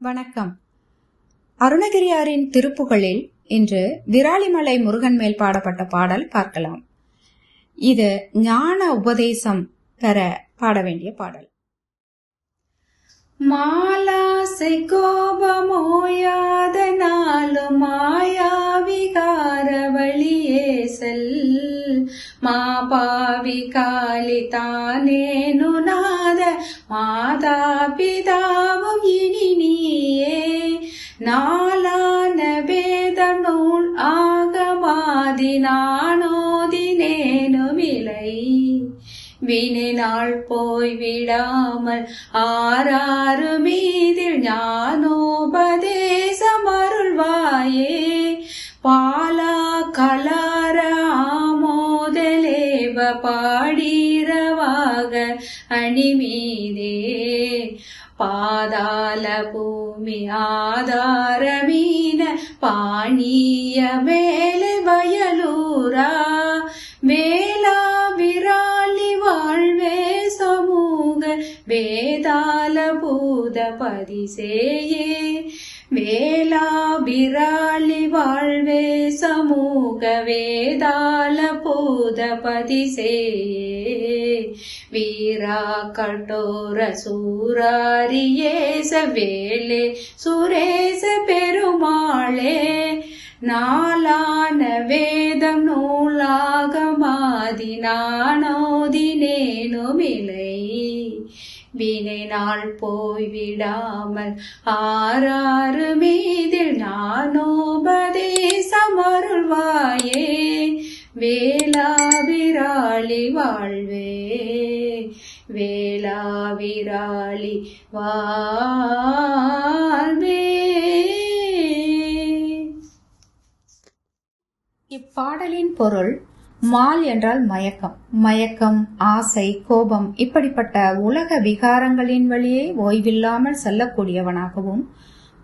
வணக்கம். அருணகிரியாரின் திருப்புகளில் இன்று விராலிமலை முருகன் மேல் பாடப்பட்ட பாடல் பார்க்கலாம். இது ஞான உபதேசம் பெற பாட வேண்டிய பாடல். மாலாசை கோபமோயாத நாளும் மாயா விகார வழியே செல். மாபாவி காலி தானேனு நாத மாதா பிதா ஆகமாதி நானோதினேனு விலை வினை போய் விடாமல் ஆறாறு மீதில் ஞானோபதேசம் அருள்வாயே பாலா கலா பாடீரவாக அணிமீதே. பாதாள பூமி ஆதாரமீன பாணிய மேலே வயலூரா. வேளா விராலி வாழ்வே சமூக வேதாள பூத பதிசேயே வேளா விராலி வாழ்வே சமூக வேதாள பூத வீரா கட்டோர சூராரியேச வேலே சுரேச பெருமாளே. நாளான வேதம் நூலாக மாதி நானோதி நேனுமிலை வினை நாள் போய் விடாமல் ஆறாறு மீதில் நானோபதேசமருள்வாயே வேளாவிராளி வாழ்வே. வேளாவிராளி வாழ்வே. இப்பாடலின் பொருள் மால் என்றால் மயக்கம். மயக்கம் ஆசை கோபம் இப்படிப்பட்ட உலக விகாரங்களின் வழியே ஓய்வில்லாமல் செல்லக்கூடியவனாகவும்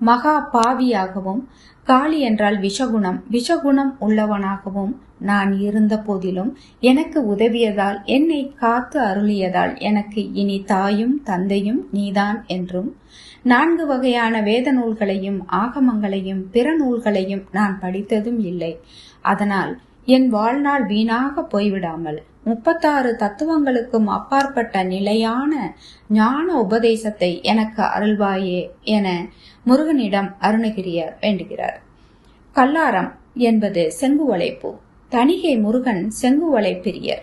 மகா பாவியாகவும் காளி என்றால் விஷகுணம் விஷகுணம் உள்ளவனாகவும் நான் இருந்த போதிலும் எனக்கு உதவியதால் என்னை காத்து அருளியதால் எனக்கு இனி தாயும் தந்தையும் நீதான் என்றும் நான்கு வகையான வேத நூல்களையும் ஆகமங்களையும் பிற நூல்களையும் நான் படித்ததும் இல்லை. அதனால் என் வாழ்நாள் வீணாக போய்விடாமல் முப்பத்தாறு தத்துவங்களுக்கும் அப்பாற்பட்ட நிலையான ஞான உபதேசத்தை எனக்கு அருள்வாயே என முருகனிடம் அருணகிரியார் வேண்டுகிறார். கல்லாரம் என்பது செங்குவளைப்பு தணிகை முருகன் செங்குவளை பிரியர்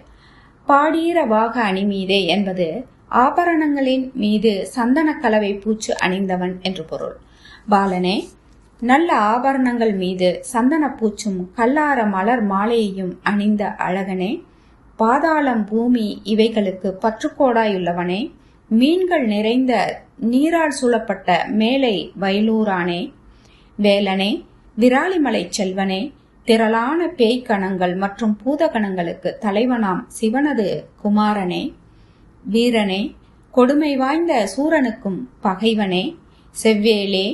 பாடீர வாக அணி மீதே என்பது ஆபரணங்களின் மீது சந்தன கலவை பூச்சு அணிந்தவன் என்று பொருள். பாலனே நல்ல ஆபரணங்கள் மீது சந்தன பூச்சும் கல்லார மலர் மாலையையும் அணிந்த அழகனே பாதாளம் பூமி இவைகளுக்கு பற்றுக்கோடாயுள்ளவனே மீன்கள் நிறைந்த நீரால் சூழப்பட்ட மேலை வயலூரானே வேலனே விராலிமலை செல்வனே திரளான பேய்க்கணங்கள் மற்றும் பூதகணங்களுக்கு தலைவனாம் சிவனது குமாரனே வீரனே கொடுமை வாய்ந்த சூரனுக்கும் பகைவனே செவ்வேலே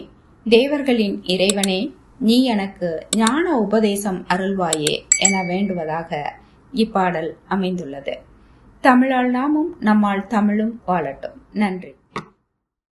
தேவர்களின் இறைவனே நீ எனக்கு ஞான உபதேசம் அருள்வாயே என வேண்டுவதாக இப்பாடல் அமைந்துள்ளது. தமிழால் நாமும் நம்மால் தமிழும் வாழட்டும். நன்றி.